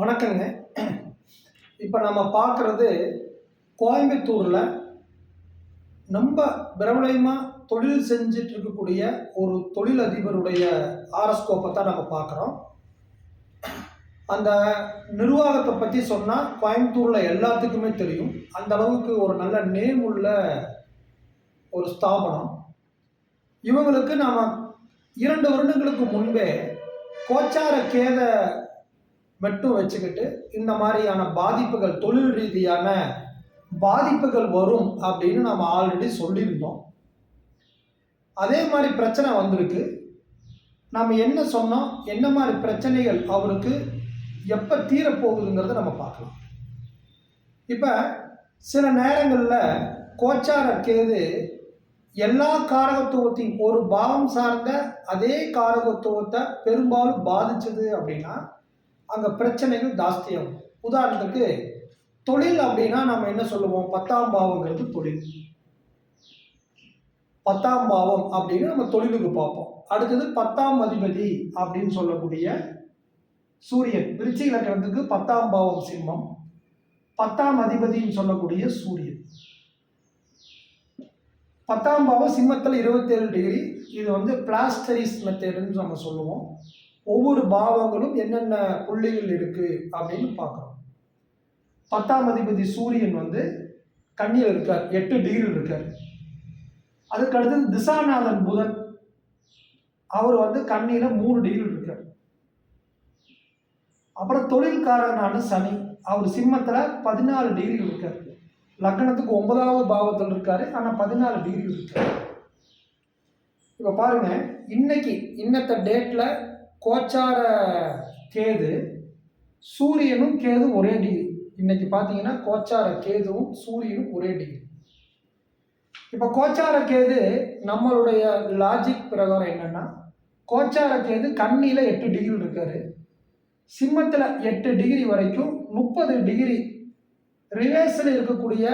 வணக்கங்க. இப்போ நம்ம பார்க்குறது கோயம்புத்தூரில் ரொம்ப பிரபலயமாக தொழில் செஞ்சிட்டு இருக்கக்கூடிய ஒரு தொழிலதிபருடைய ஆரஸ்கோப்பை தான் நம்ம பார்க்குறோம். அந்த நிர்வாகத்தை பற்றி சொன்னால் கோயம்புத்தூரில் எல்லாத்துக்குமே தெரியும். அந்த அளவுக்கு ஒரு நல்ல நேம் உள்ள ஒரு ஸ்தாபனம். இவங்களுக்கு நாம் இரண்டு வருடங்களுக்கு முன்பே கோச்சார கேத மட்டும் வச்சுக்கிட்டு இந்த மாதிரியான பாதிப்புகள் தொழில் ரீதியான பாதிப்புகள் வரும் அப்படின்னு நம்ம ஆல்ரெடி சொல்லியிருந்தோம். அதே மாதிரி பிரச்சனை வந்திருக்கு. நம்ம என்ன சொன்னோம்? என்ன மாதிரி பிரச்சனைகள் அவருக்கு எப்போ தீரப்போகுதுங்கிறத நம்ம பார்க்கலாம். இப்போ சில நேரங்களில் கோச்சார கேது எல்லா காரகத்துவத்தையும் ஒரு பாவம் சார்ந்த அதே காரகத்துவத்தை பெரும்பாலும் பாதிச்சது அப்படின்னா அங்கே பிரச்சனைகள் ஜாஸ்தியாகும். உதாரணத்துக்கு தொழில் அப்படின்னா நம்ம என்ன சொல்லுவோம்? பத்தாம் பாவங்கிறது தொழில். பத்தாம் பாவம் அப்படின்னு நம்ம தொழிலுக்கு பார்ப்போம். அடுத்தது பத்தாம் அதிபதி அப்படின்னு சொல்லக்கூடிய சூரியன். விருச்சிக லக்கணத்துக்கு பத்தாம் பாவம் சிம்மம். பத்தாம் அதிபதின்னு சொல்லக்கூடிய சூரியன். பத்தாம் பாவம் சிம்மத்தில் இருபத்தேழு டிகிரி இது வந்து பிளாஸ்டரிஸ் மெத்தேடுன்னு நம்ம சொல்லுவோம். ஒவ்வொரு பாவங்களும் என்னென்ன புள்ளிகள் இருக்குது அப்படின்னு பார்க்குறோம். பத்தாம் அதிபதி சூரியன் வந்து கண்ணியில் இருக்கார் எட்டு டிகிரி இருக்கார். அதுக்கு அடுத்தது திசாநாதன் புதன். அவர் வந்து கண்ணியில் மூணு டிகிரி இருக்கார். அப்புறம் தொழில்காரனான சனி அவர் சிம்மத்தில் பதினாலு டிகிரி இருக்கார். லக்னத்துக்கு ஒன்பதாவது பாவத்தில் இருக்காரு ஆனால் பதினாலு டிகிரி இருக்கார். இப்போ பாருங்க இன்னைக்கு இன்னத்த டேட்டில் கோச்சார கேது சூரியனும் கேதும் ஒரே டிகிரி இன்னைக்கு பார்த்தீங்கன்னா கோச்சார கேதுவும் சூரியனும் ஒரே டிகிரி இப்போ கோச்சார கேது நம்மளுடைய லாஜிக் பிரகாரம் என்னன்னா கோச்சார கேது கண்ணியில் எட்டு டிகிரி இருக்காரு. சிம்மத்தில் எட்டு டிகிரி வரைக்கும் முப்பது டிகிரி ரிலேஷனில் இருக்கக்கூடிய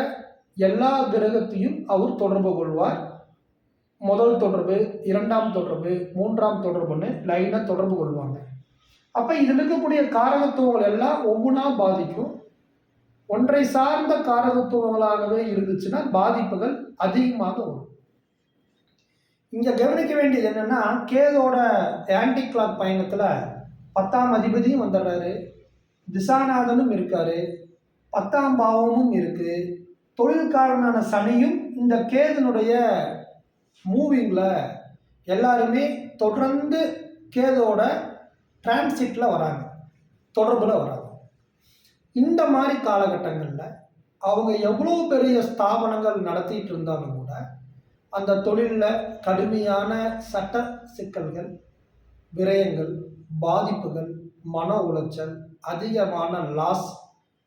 எல்லா கிரகத்தையும் அவர் தொடர்பு கொள்வார். முதல் தொடர்பு இரண்டாம் தொடர்பு மூன்றாம் தொடர்புன்னு லைனாக தொடர்பு கொள்வாங்க. அப்போ இதில் இருக்கக்கூடிய காரகத்துவங்கள் எல்லாம் ஒவ்வொன்றா பாதிக்கும். ஒன்றை சார்ந்த காரகத்துவங்களாகவே இருந்துச்சுன்னா பாதிப்புகள் அதிகமாக வரும். இங்கே கவனிக்க வேண்டியது என்னென்னா கேதோட ஆன்டி கிளாக் பயணத்தில் பத்தாம் அதிபதியும் வந்துடுறாரு. திசாநாதனும் இருக்காரு. பத்தாம் பாவமும் இருக்குது தொழில்காரனான சனியும் இந்த கேதனுடைய மூவிங்கில் எல்லாருமே தொடர்ந்து கேதோட டிரான்சிட்டில் வராங்க தொடர்பில் வராங்க. இந்த மாதிரி காலகட்டங்களில் அவங்க எவ்வளோ பெரிய ஸ்தாபனங்கள் நடத்திட்டு இருந்தாலும் கூட அந்த தொழிலில் கடுமையான சட்ட சிக்கல்கள் விரயங்கள் பாதிப்புகள் மன உளைச்சல் அதிகமான லாஸ்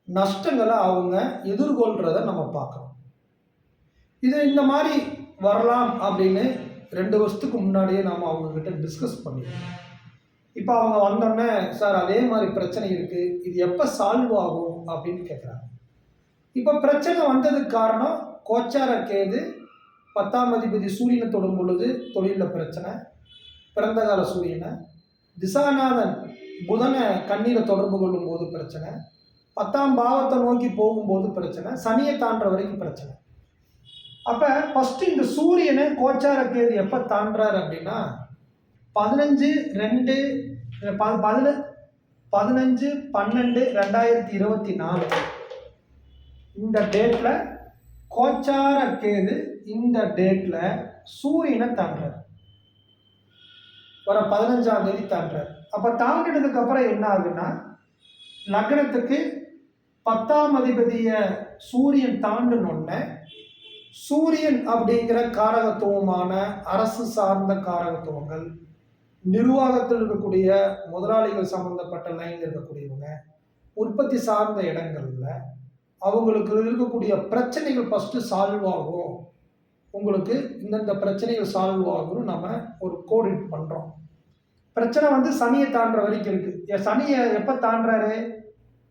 நஷ்டங்களை அவங்க எதிர்கொள்கிறத நம்ம பார்க்குறோம். இது இந்த மாதிரி வரலாம் அப்படின்னு ரெண்டு வருஷத்துக்கு முன்னாடியே நம்ம அவங்கக்கிட்ட டிஸ்கஸ் பண்ணிடுவோம் இப்போ அவங்க வந்தோடனே சார் அதே மாதிரி பிரச்சனை இருக்குது இது எப்போ சால்வ் ஆகும்? அப்படின்னு கேட்குறாங்க இப்போ பிரச்சனை வந்ததுக்கு காரணம் கோச்சார கேது பத்தாம் அதிபதி சூரியனை தொடும் பொழுது தொழிலில் பிரச்சனை பிறந்தகால சூரியனை திசாநாதன் புதனை கண்ணீரை தொடர்பு கொள்ளும் போது பிரச்சனை பத்தாம் பாவத்தை நோக்கி போகும்போது பிரச்சனை சனியை தாண்டுற வரைக்கும் பிரச்சனை. அப்போ ஃபஸ்ட்டு இந்த சூரியனை கோச்சார கேது எப்போ தாண்டார் அப்படின்னா பதினஞ்சு ரெண்டு ப பதின பதினஞ்சு பன்னெண்டு ரெண்டாயிரத்தி இருபத்தி நாலு. இந்த டேட்டில் கோச்சார கேது இந்த டேட்டில் சூரியனை தாண்டார் வர பதினஞ்சாம் தேதி தாண்டார் அப்போ தாண்டினதுக்கப்புறம் என்ன ஆகுன்னா லக்னத்துக்கு பத்தாம் அதிபதியை சூரியன் தாண்டினோடனே சூரியன் அப்படிங்கிற காரகத்துவமான அரசு சார்ந்த காரகத்துவங்கள் நிர்வாகத்தில் இருக்கக்கூடிய முதலாளிகள் சம்பந்தப்பட்ட லைனில் இருக்கக்கூடியவங்க உற்பத்தி சார்ந்த இடங்கள்ல அவங்களுக்கு இருக்கக்கூடிய பிரச்சனைகள் ஃபஸ்ட்டு சால்வ் ஆகும். உங்களுக்கு இந்தந்த பிரச்சனைகள் சால்வ் ஆகும்னு நம்ம ஒரு கோடிட் பண்ணுறோம் பிரச்சனை வந்து சனியை தாண்டுற வரைக்கும் இருக்குது சனியை எப்போ தாண்டுறாரு?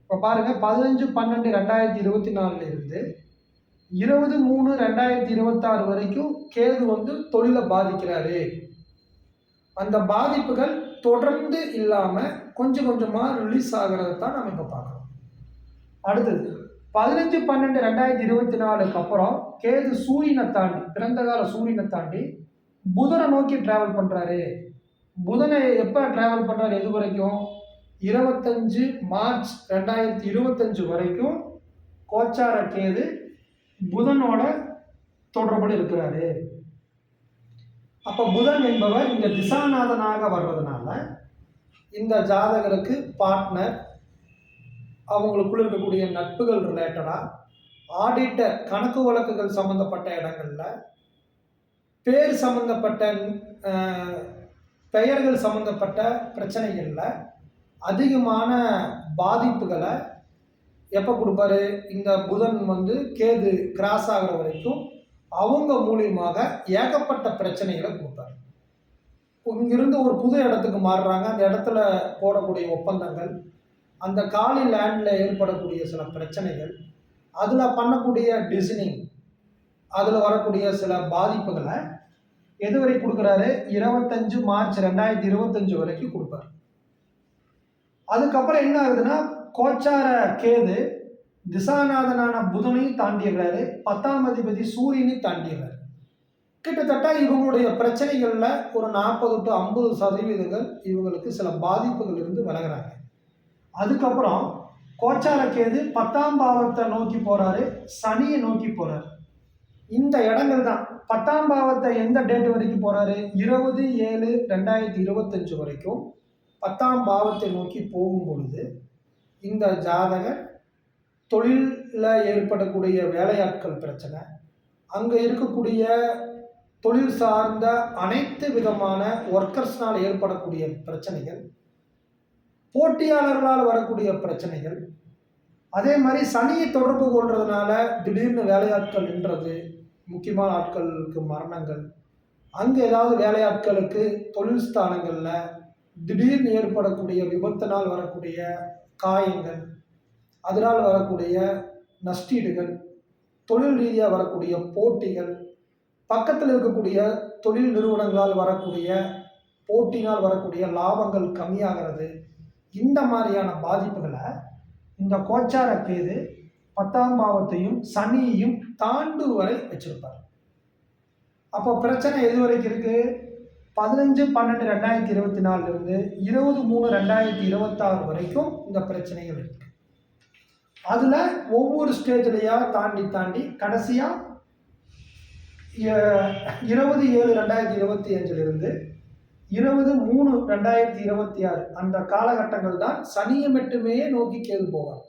இப்போ பாருங்கள் பதினஞ்சு பன்னெண்டு ரெண்டாயிரத்தி இருபத்தி நாலுல இருந்து இருபது மூணு ரெண்டாயிரத்தி இருபத்தாறு வரைக்கும் கேது வந்து தொழிலை பாதிக்கிறாரு. அந்த பாதிப்புகள் தொடர்ந்து இல்லாமல் கொஞ்சம் கொஞ்சமாக ரிலீஸ் ஆகிறத தான் நம்ம இப்போ பார்க்குறோம். அடுத்தது பதினஞ்சு பன்னெண்டு ரெண்டாயிரத்தி இருபத்தி நாலுக்கு அப்புறம் கேது சூரியனை தாண்டி பிறந்த கால சூரியனை தாண்டி புதனை நோக்கி டிராவல் பண்ணுறாரு புதனை எப்போ டிராவல் பண்ணுறாரு எது வரைக்கும்? இருபத்தஞ்சு மார்ச் ரெண்டாயிரத்தி இருபத்தஞ்சு வரைக்கும் கோச்சார கேது புதனோட தொடர்புல இருக்கிறாரு. அப்போ புதன் என்பவர் இங்கே திசாநாதனாக வர்றதுனால இந்த ஜாதகருக்கு பார்ட்னர் அவங்களுக்குள்ள இருக்கக்கூடிய நட்புகள் ரிலேட்டடாக ஆடிட்டர் கணக்கு வழக்குகள் சம்மந்தப்பட்ட இடங்கள்ல பேர் சம்மந்தப்பட்ட பெயர்கள் சம்மந்தப்பட்ட பிரச்சனைகளில் அதிகமான பாதிப்புகளை எப்போ கொடுப்பாரு? இந்த புதன் வந்து கேது கிராஸ் ஆகிற வரைக்கும் அவங்க மூலியமாக ஏகப்பட்ட பிரச்சனைகளை கொடுப்பாரு. இங்கிருந்து ஒரு புது இடத்துக்கு மாறுறாங்க. அந்த இடத்துல போடக்கூடிய ஒப்பந்தங்கள் அந்த காலி லேண்டில் ஏற்படக்கூடிய சில பிரச்சனைகள் அதில் பண்ணக்கூடிய டிசைனிங் அதில் வரக்கூடிய சில பாதிப்புகளை எது வரை கொடுக்குறாரு? இருபத்தஞ்சு மார்ச் ரெண்டாயிரத்தி இருபத்தஞ்சு வரைக்கும் கொடுப்பாரு. அதுக்கப்புறம் என்ன ஆகுதுன்னா கோச்சார கேது திசாநாதனான புதனையும் தாண்டிடுறாரு பத்தாம் அதிபதி சூரியனையும் தாண்டிடுறாரு கிட்டத்தட்ட இவங்களுடைய பிரச்சனைகளில் ஒரு நாற்பது டு ஐம்பது சதவீதங்கள் இவங்களுக்கு சில பாதிப்புகள் இருந்து விலகிறாங்க. அதுக்கப்புறம் கோச்சார கேது பத்தாம் பாவத்தை நோக்கி போகிறாரு சனியை நோக்கி போகிறார் இந்த இடங்கள் தான். பத்தாம் பாவத்தை எந்த டேட் வரைக்கும் போகிறாரு இருபது ஏழு ரெண்டாயிரத்தி இருபத்தஞ்சு வரைக்கும் பத்தாம் பாவத்தை நோக்கி போகும் பொழுது இந்த ஜாதகர் தொழிலில் ஏற்படக்கூடிய வேலையாட்கள் பிரச்சனை அங்கே இருக்கக்கூடிய தொழில் சார்ந்த அனைத்து விதமான ஒர்க்கர்ஸ்னால் ஏற்படக்கூடிய பிரச்சனைகள் போட்டியாளர்களால் வரக்கூடிய பிரச்சனைகள் அதே மாதிரி சனியை தொடர்பு கொள்றதுனால திடீர்னு வேலையாட்கள் நின்றது முக்கியமான ஆட்களுக்கு மரணங்கள் அங்கே ஏதாவது வேலையாட்களுக்கு தொழில் ஸ்தானங்களில் திடீர்னு ஏற்படக்கூடிய விபத்தினால் வரக்கூடிய காயங்கள் அதனால் வரக்கூடிய நஷ்டீடுகள் தொழில் ரீதியாக வரக்கூடிய போட்டிகள் பக்கத்தில் இருக்கக்கூடிய தொழில் நிறுவனங்களால் வரக்கூடிய போட்டினால் வரக்கூடிய லாபங்கள் கம்மியாகிறது. இந்த மாதிரியான பாதிப்புகளை இந்த கோச்சார கேது பத்தாம் பாவத்தையும் சனியையும் தாண்டு வரை வச்சிருப்பார். அப்போ பிரச்சனை எது வரைக்கும் இருக்குது பதினஞ்சு பன்னெண்டு ரெண்டாயிரத்தி இருபத்தி நாலுலேருந்து இருபது மூணு ரெண்டாயிரத்தி இருபத்தாறு வரைக்கும் இந்த பிரச்சனைகள் இருக்கு. அதில் ஒவ்வொரு ஸ்டேஜ்லையாக தாண்டி தாண்டி கடைசியாக இருபது ஏழு ரெண்டாயிரத்தி இருபத்தி அஞ்சிலிருந்து இருபது மூணு ரெண்டாயிரத்தி இருபத்தி ஆறு அந்த காலகட்டங்கள் தான் சனியை மட்டுமே நோக்கி கேது போவார்.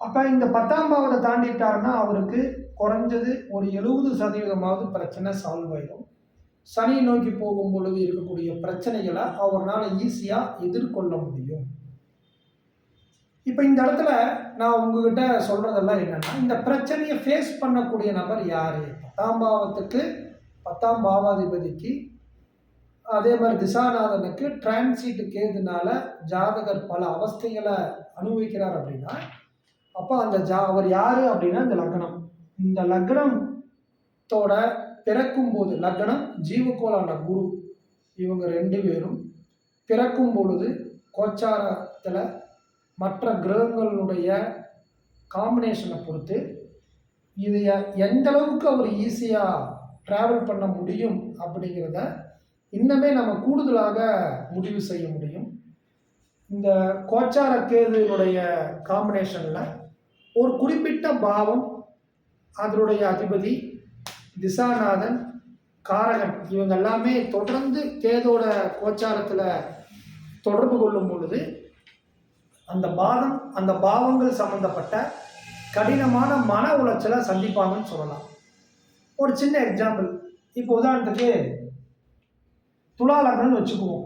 அப்போ இந்த பத்தாம் பாவத்தை தாண்டிட்டாருன்னா அவருக்கு குறைஞ்சது ஒரு எழுபது சதவீதமாவது பிரச்சனை சால்வ் ஆயிடும் சனியை நோக்கி போகும் பொழுது இருக்கக்கூடிய பிரச்சனைகளை அவரால் ஈஸியாக எதிர்கொள்ள முடியும். இப்போ இந்த இடத்துல நான் உங்ககிட்ட சொல்கிறதெல்லாம் என்னென்னா இந்த பிரச்சனையை ஃபேஸ் பண்ணக்கூடிய நபர் யார்? பத்தாம் பாவத்துக்கு பத்தாம் பாவாதிபதிக்கு அதே மாதிரி திசாநாதனுக்கு டிரான்சிட் கேதுனால ஜாதகர் பல அவஸ்தைகளை அனுபவிக்கிறார் அப்படின்னா அப்போ அந்த ஜா அவர் யார் அப்படின்னா இந்த லக்னம். இந்த லக்னத்தோட பிறக்கும் போது லக்னம் ஜீவகோளான குரு. இவங்க ரெண்டு பேரும் பிறக்கும் பொழுது கோச்சாரத்தில் மற்ற கிரகங்களுடைய காம்பினேஷனை பொறுத்து இது எந்த அளவுக்கு அவர் ஈஸியாக ட்ராவல் பண்ண முடியும் அப்படிங்கிறத இன்னமே நம்ம கூடுதலாக முடிவு செய்ய முடியும். இந்த கோச்சார கேதுனுடைய காம்பினேஷனில் ஒரு குறிப்பிட்ட பாவம் அதனுடைய அதிபதி திசாநாதன் காரகன் இவங்க எல்லாமே தொடர்ந்து கேதோட கோச்சாரத்தில் தொடர்பு கொள்ளும் பொழுது அந்த பாதம் அந்த பாவங்கள் சம்மந்தப்பட்ட கடினமான மன உளைச்சலை சந்திப்பாங்கன்னு சொல்லலாம். ஒரு சின்ன எக்ஸாம்பிள் இப்போ உதாரணத்துக்கு துலா லக்னம்னு வச்சுக்குவோம்.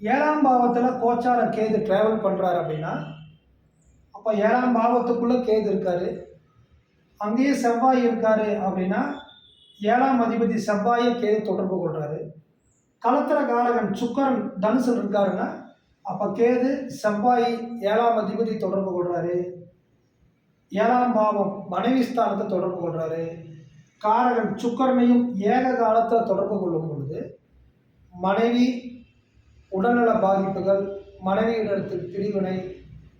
ஏழாம் பாவத்தில் கோச்சார கேது ட்ராவல் பண்ணுறாரு அப்படின்னா அப்போ ஏழாம் பாவத்துக்குள்ளே கேது இருக்காரு. அங்கேயே செவ்வாய் இருக்காரு அப்படின்னா ஏழாம் அதிபதி செவ்வாயை கேது தொடர்பு கொள்கிறாரு கலத்திர காரகன் சுக்கரன் தனுசன் இருக்காருன்னா அப்போ கேது செவ்வாய் ஏழாம் அதிபதி தொடர்பு கொள்கிறாரு ஏழாம் பாவம் மனைவி ஸ்தானத்தை தொடர்பு கொள்கிறாரு காரகன் சுக்கரனையும் ஏக காலத்தை தொடர்பு கொள்ளும் பொழுது மனைவி உடல்நல பாதிப்புகள் மனைவியிடத்தில் பிரிவினை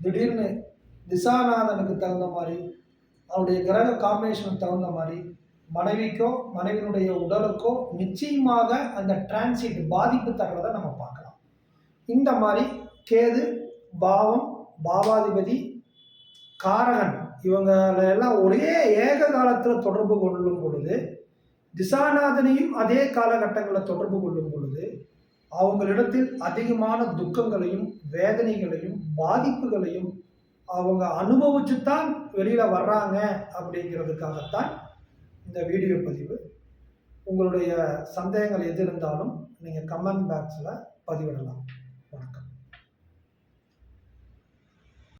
திடீர்னு திசாநாதனுக்கு தகுந்த மாதிரி அவருடைய கிரக காம்பினேஷனுக்கு தகுந்த மாதிரி மனைவிக்கோ மனைவியினுடைய உடலுக்கோ நிச்சயமாக அந்த டிரான்சிட் பாதிப்பு தர்றதை நம்ம பார்க்கலாம். இந்த மாதிரி கேது பாவம் பாவாதிபதி காரகன் இவங்கள எல்லாம் ஒரே ஏக காலத்தில் தொடர்பு கொள்ளும் பொழுது திசாநாதனையும் அதே காலகட்டங்களில் தொடர்பு கொள்ளும் பொழுது அவங்களிடத்தில் அதிகமான துக்கங்களையும் வேதனைகளையும் பாதிப்புகளையும் அவங்க அனுபவிச்சுத்தான் வெளியில் வர்றாங்க அப்படிங்கிறதுக்காகத்தான் இந்த வீடியோ பதிவு. உங்களுடைய சந்தேகங்கள் எது இருந்தாலும் நீங்கள் கமெண்ட் பாக்ஸில் பதிவிடலாம்.